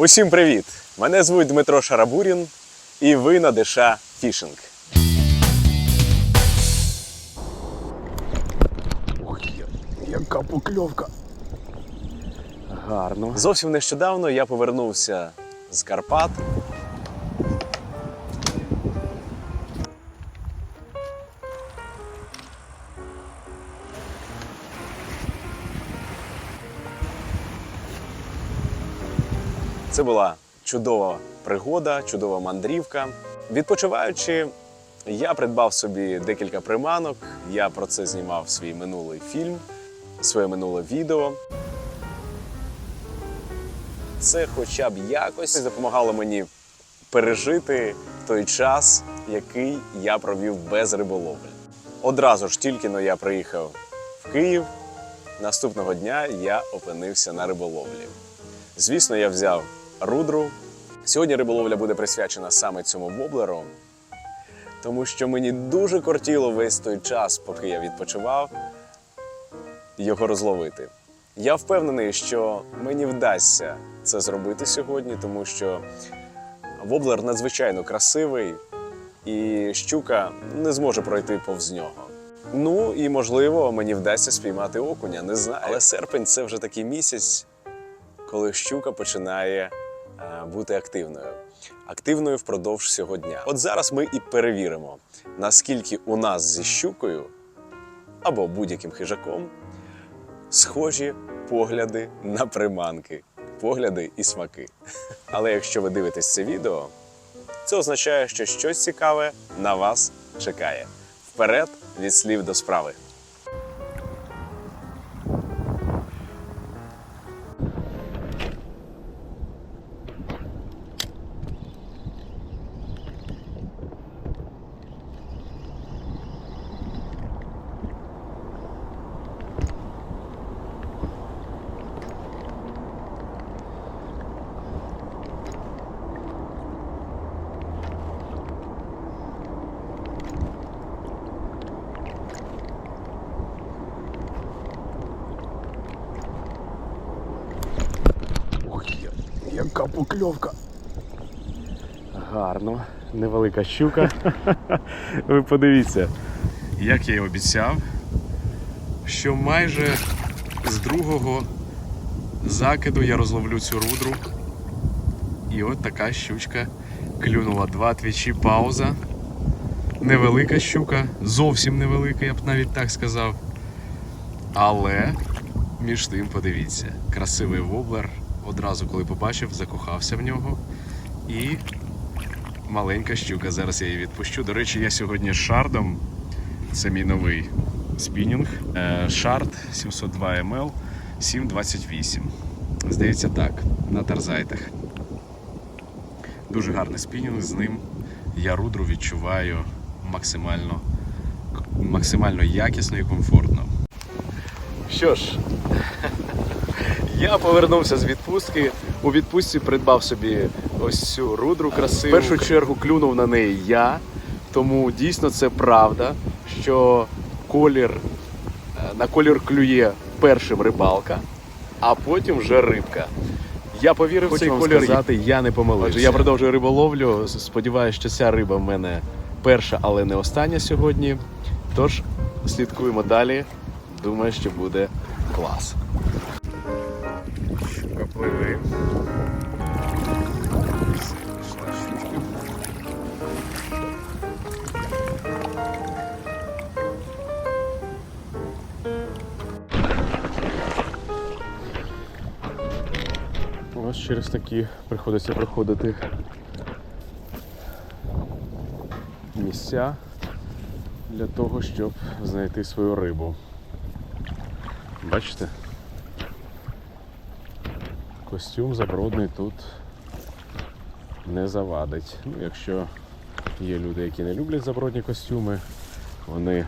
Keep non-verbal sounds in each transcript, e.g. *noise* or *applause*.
Усім привіт! Мене звуть Дмитро Шарабурін, і ви на ДШ Фішинг. Ох, яка покльовка. Гарно. Зовсім нещодавно я повернувся з Карпат. Була чудова пригода, чудова мандрівка. Відпочиваючи, я придбав собі декілька приманок. Я про це знімав свій минулий фільм, своє минуле відео. Це хоча б якось допомагало мені пережити той час, який я провів без риболовлі. Одразу ж тільки но я приїхав в Київ. Наступного дня я опинився на риболовлі. Звісно, я взяв рудру. Сьогодні риболовля буде присвячена саме цьому воблеру, тому що мені дуже кортіло весь той час, поки я відпочивав, його розловити. Я впевнений, що мені вдасться це зробити сьогодні, тому що воблер надзвичайно красивий, і щука не зможе пройти повз нього. Ну і можливо, мені вдасться спіймати окуня, не знаю. Але серпень це вже такий місяць, коли щука починає бути активною. Активною впродовж всього дня. От зараз ми і перевіримо, наскільки у нас зі щукою або будь-яким хижаком схожі погляди на приманки, погляди і смаки. Але якщо ви дивитесь це відео, це означає, що щось цікаве на вас чекає. Вперед від слів до справи. Покльовка. Гарно. Невелика щука. *laughs* Ви подивіться. як я й обіцяв, що майже з другого закиду я розловлю цю рудру. І от така щучка клюнула два твічі пауза. Невелика щука, зовсім невелика, я б навіть так сказав. Але між тим подивіться, красивий воблер. Одразу, коли побачив, закохався в нього. І маленька щука. Зараз я її відпущу. До речі, я сьогодні з шардом. Це мій новий спінінг. Е, Шард 702 ml 728. Здається, так, на тарзайтах. Дуже гарний спінінг. З ним я рудру відчуваю максимально, максимально якісно і комфортно. Що ж, я повернувся з відпустки. У відпустці придбав собі ось цю рудру красиву. В першу чергу клюнув на неї я, тому дійсно це правда, що колір е, на колір клює першим рибалка, а потім вже рибка. Я повірив в Хочу цей вам колір. сказати, я не помилився. Отже, я продовжую риболовлю. Сподіваюся, що ця риба в мене перша, але не остання сьогодні. Тож слідкуємо далі. Думаю, що буде клас. Ось через такі приходиться проходити місця для того, щоб знайти свою рибу. Бачите? Костюм забродний тут не завадить. Ну, якщо є люди, які не люблять забродні костюми, вони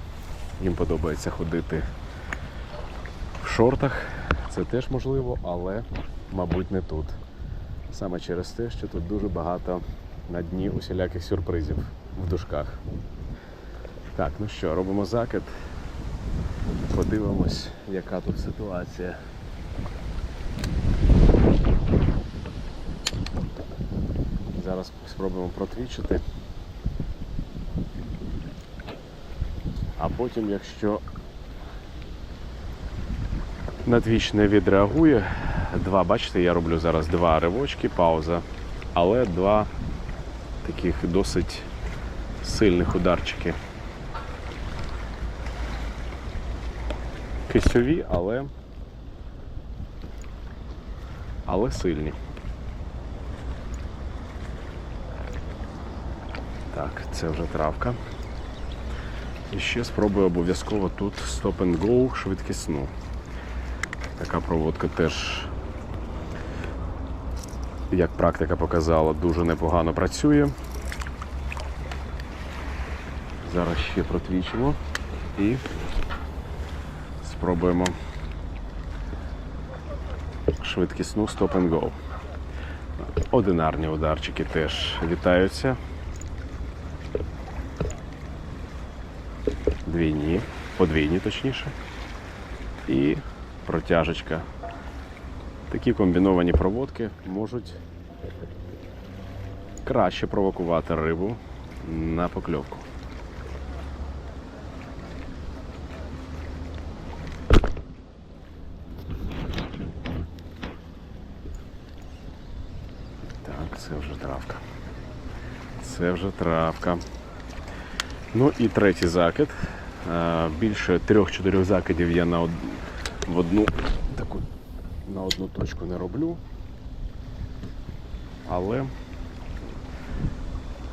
їм подобається ходити в шортах. Це теж можливо, але, мабуть, не тут. Саме через те, що тут дуже багато на дні усіляких сюрпризів в дужках. Так, ну що, робимо закид. Подивимось, яка тут ситуація. Зараз спробуємо протвічити. А потім, якщо на твіч не відреагує, два, бачите, я роблю зараз два ривочки, пауза, але два таких досить сильних ударчики. Кисьові, але, але сильні. Так, це вже травка. І ще спробую обов'язково тут Stop and Go швидкісну. Така проводка теж, як практика показала, дуже непогано працює. Зараз ще протвічимо і спробуємо швидкісну Stop and Go. Одинарні ударчики теж вітаються. Подвійні точніше. І протяжечка. Такі комбіновані проводки можуть краще провокувати рибу на покльовку. Так, це вже травка. Це вже травка. Ну і третій закид. Е, Більше трьох-чотирьох закидів я на од... в одну таку на одну точку не роблю. Але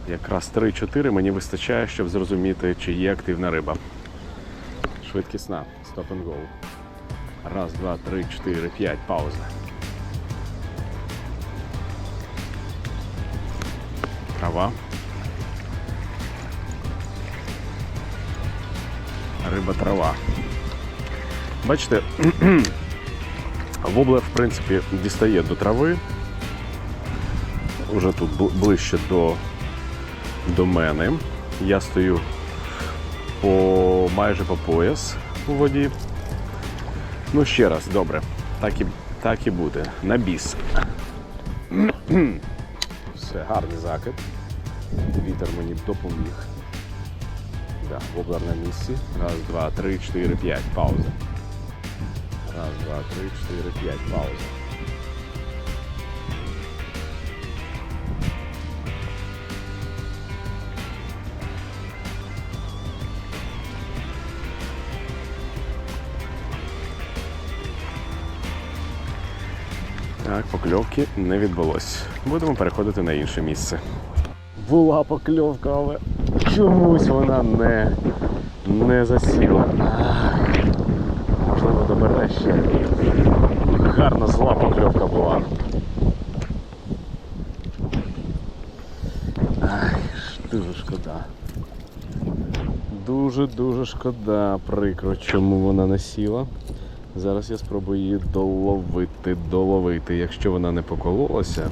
якраз 3-4 мені вистачає, щоб зрозуміти, чи є активна риба. Швидкісна. Stop and go. Раз, два, три, чотири, п'ять. Пауза. Трава. Риба трава. Бачите, *clears throat* воблер, в принципі, дістає до трави. Уже тут ближче до, до мене. Я стою по майже по пояс у воді. Ну, ще раз, добре. Так і, так і буде. На біс. *clears throat* Все, гарний закид. Вітер мені допоміг. Да, воблер на місці. Раз, два, три, чотири, п'ять. Пауза. Раз, два, три, чотири, п'ять. Пауза. Так, покльовки не відбулось. Будемо переходити на інше місце. Була покльовка, але чомусь вона не, не засіла. Можливо, добере ще. Гарна зла покльовка була. Ай, дуже шкода. Дуже-дуже шкода, прикро, чому вона не сіла. Зараз я спробую її доловити, доловити. Якщо вона не покололася,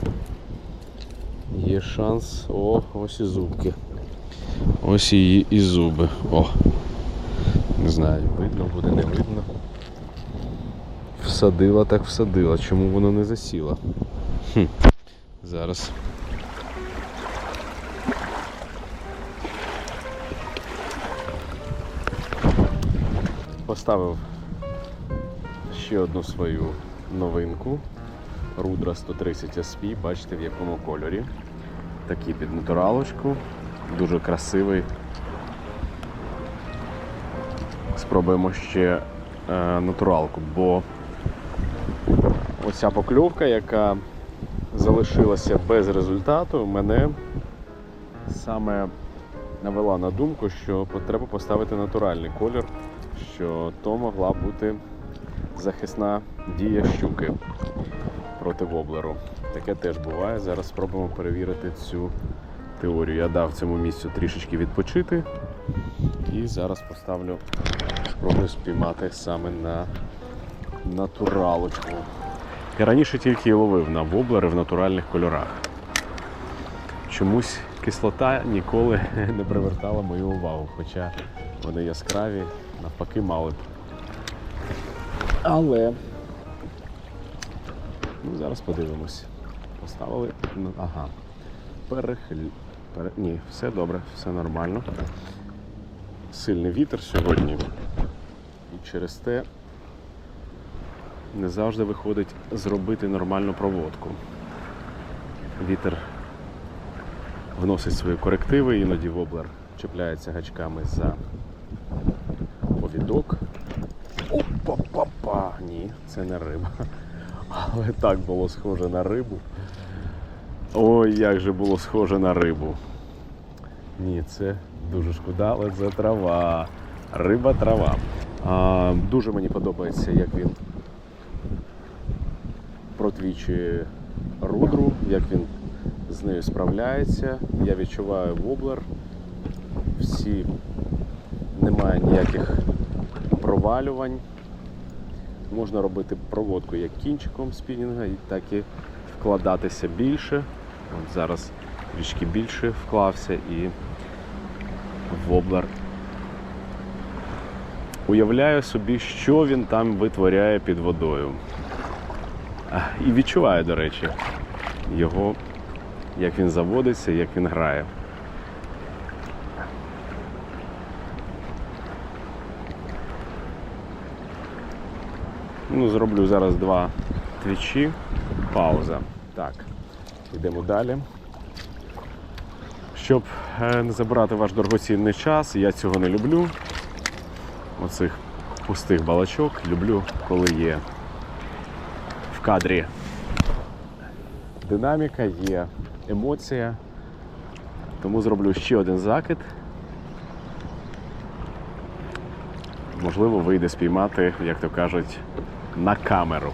є шанс. О, ось і зубки. Ось її і зуби. О. Не знаю, видно буде, не видно. Всадила так всадила. Чому воно не засіло? Хм. Зараз. Поставив ще одну свою новинку. Рудра 130 SP, бачите в якому кольорі. Такий під натуралочку. Дуже красивий. Спробуємо ще е, натуралку, бо оця покльовка, яка залишилася без результату, мене саме навела на думку, що треба поставити натуральний колір, що то могла бути захисна дія щуки проти воблеру. Таке теж буває. Зараз спробуємо перевірити цю теорію. Я дав цьому місцю трішечки відпочити. І зараз поставлю, спробую спіймати саме на натуралочку. Я раніше тільки ловив на воблери в натуральних кольорах. Чомусь кислота ніколи *laughs* не привертала мою увагу, хоча вони яскраві, навпаки, мали б. Але ну, зараз подивимось. Поставили. Ага. Перехль... Пере... Ні, все добре, все нормально. Сильний вітер сьогодні. І через те не завжди виходить зробити нормальну проводку. Вітер вносить свої корективи, іноді воблер чіпляється гачками за повідок. Опа-па-па! Ні, це не риба. Але так було схоже на рибу. Ой, як же було схоже на рибу. Ні, це дуже шкода, але це трава. Риба трава. А, дуже мені подобається, як він протвічує рудру, як він з нею справляється. Я відчуваю воблер. Всі немає ніяких провалювань. Можна робити проводку як кінчиком спінінга, так і вкладатися більше. От зараз трішки більше вклався і воблер. Уявляю собі, що він там витворяє під водою. І відчуваю, до речі, його, як він заводиться, як він грає. Ну, зроблю зараз два твічі. Пауза. Так, йдемо далі. Щоб е, не забирати ваш дорогоцінний час, я цього не люблю. Оцих пустих балачок. Люблю, коли є в кадрі динаміка, є емоція. Тому зроблю ще один закид. Можливо, вийде спіймати, як то кажуть, на камеру.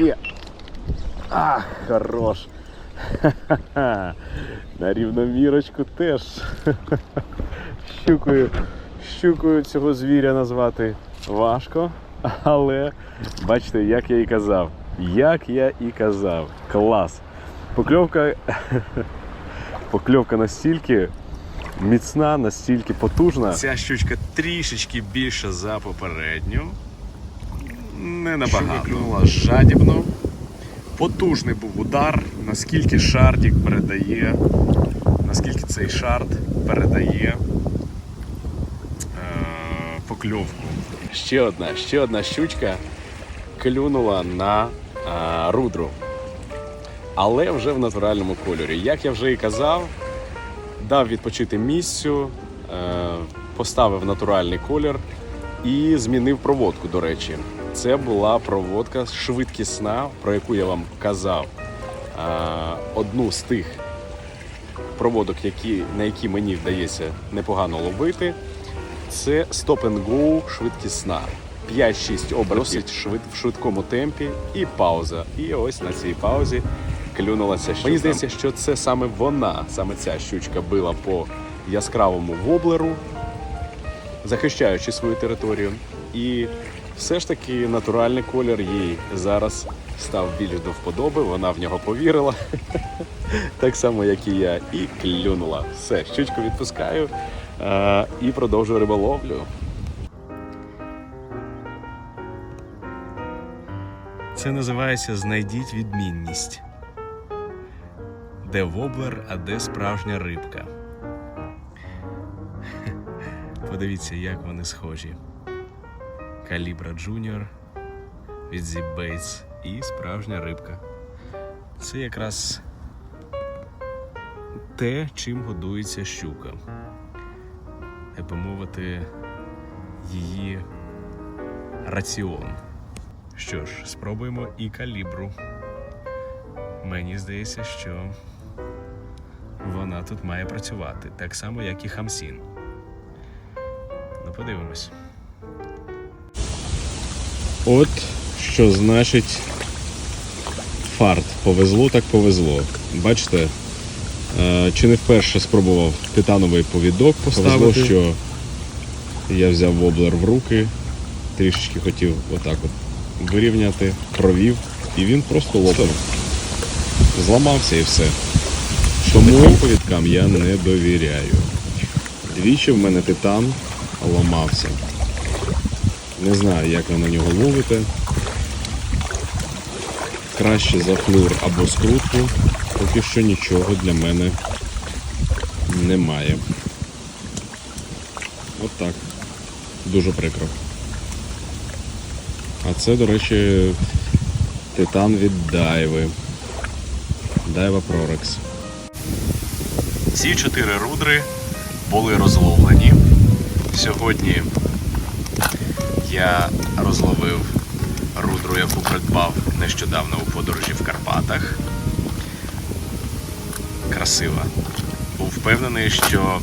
Є. Ах, хорош. Ха-ха-ха. *laughs* На рівномірочку теж. *laughs* Щукою, щукою цього звіря назвати важко, але бачите, як я і казав. Як я і казав. Клас. Покльовка, *laughs* покльовка настільки міцна, настільки потужна. Ця щучка трішечки більша за попередню. Не набагато. Клюнула жадібно. Потужний був удар, наскільки шардік передає, наскільки цей шард передає е, покльовку. Ще одна, ще одна щучка клюнула на а, рудру. Але вже в натуральному кольорі. Як я вже і казав, дав відпочити місцю, е, поставив натуральний колір і змінив проводку, до речі. Це була проводка швидкісна, про яку я вам казав. Одну з тих проводок, які, на які мені вдається непогано ловити. Це Stop and Go швидкісна. 5-6 обертів досить швид, в швидкому темпі і пауза. І ось на цій паузі клюнула ця щука. Мені здається, що це саме вона, саме ця щучка била по яскравому воблеру, захищаючи свою територію. І все ж таки натуральний колір їй зараз став більш до вподоби. Вона в нього повірила, *laughs* так само, як і я, і клюнула. Все, щучку відпускаю е, і продовжую риболовлю. Це називається Знайдіть відмінність. Де воблер, а де справжня рибка. *laughs* Подивіться, як вони схожі. Калібра Джуніор від Zip Baits і справжня рибка. Це якраз те, чим годується щука. Так би мовити, її раціон. Що ж, спробуємо і калібру. Мені здається, що вона тут має працювати, так само, як і Хамсін. Ну, подивимось. От що значить фарт. Повезло, так повезло. Бачите, е, чи не вперше спробував титановий повідок поставити. Повезло, що я взяв воблер в руки, трішечки хотів отак от вирівняти, провів, і він просто лопнув. зламався і все. Тому повідкам я не довіряю. Двічі в мене титан ламався. Не знаю, як ви на нього ловите. Краще за флюр або скрутку. Поки що нічого для мене немає. От так. Дуже прикро. А це, до речі, титан від Дайви. Дайва Прорекс. Ці чотири рудри були розловлені. Сьогодні я розловив рудру, яку придбав нещодавно у подорожі в Карпатах. Красива. Був впевнений, що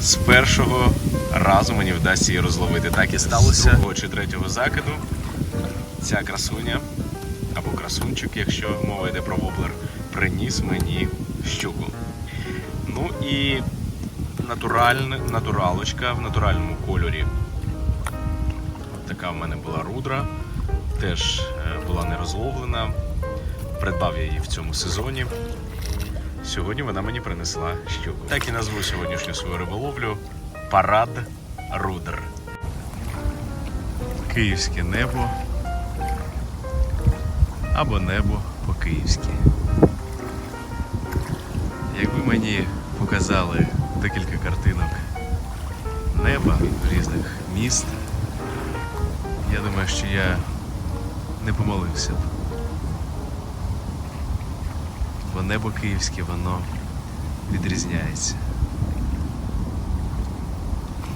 з першого разу мені вдасться її розловити. Так і сталося. З другого чи третього закиду ця красуня або красунчик, якщо мова йде про воблер, приніс мені щуку. Ну і натуральна, натуралочка в натуральному кольорі. Така в мене була рудра. Теж е, була не розловлена. Придбав я її в цьому сезоні. Сьогодні вона мені принесла щуку. Так і назву сьогоднішню свою риболовлю Парад Рудр. Київське небо або небо по-київськи. Якби мені показали декілька картинок неба різних міст, я думаю, що я не помолився б. Бо небо київське, воно відрізняється.